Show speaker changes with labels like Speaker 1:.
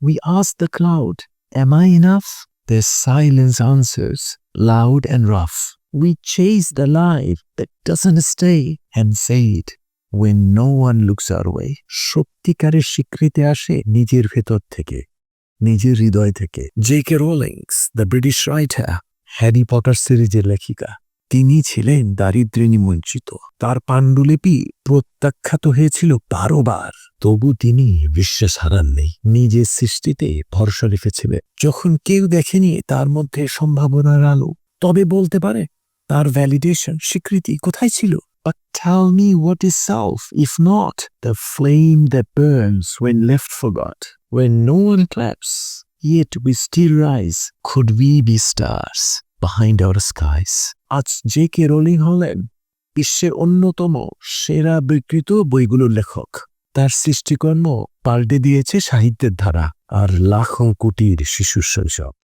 Speaker 1: We ask the cloud, Am I enough? The silence answers, loud and rough. We chase the life that doesn't stay and say it when no one looks our way. সত্যিকারের স্বীকৃতি আসে নিজের ভেতর থেকে নিজের হৃদয় থেকে J K Rowlings the British writer Harry Potter সিরিজের লেখিকা তিনি ছিলেন দারিদ্র্যে বঞ্চিত তার পাণ্ডুলিপি প্রত্যাখ্যাত হয়েছিল বারো বার তবু তিনি বিশ্বাস হারাননি নিজের সৃষ্টিতে ভরসা রেখেছিলেন যখন কেউ দেখেনি তার মধ্যে সম্ভাবনার আলো তবে বলতে পারে তার ভ্যালিডেশন স্বীকৃতি কোথায় ছিল But tell me what is self, if not the flame that burns when left forgot, when no one claps, yet we still rise. Could we be stars behind our skies? আজ J K Rowling হলেন, বিশ্বের অন্যতম সেরা বিকৃত বইগুলোর লেখক। তার সৃষ্টিকর্ম পাল্টে দিয়েছে সাহিত্যের ধারা আর লাখো কোটির শিশুর শৈশব।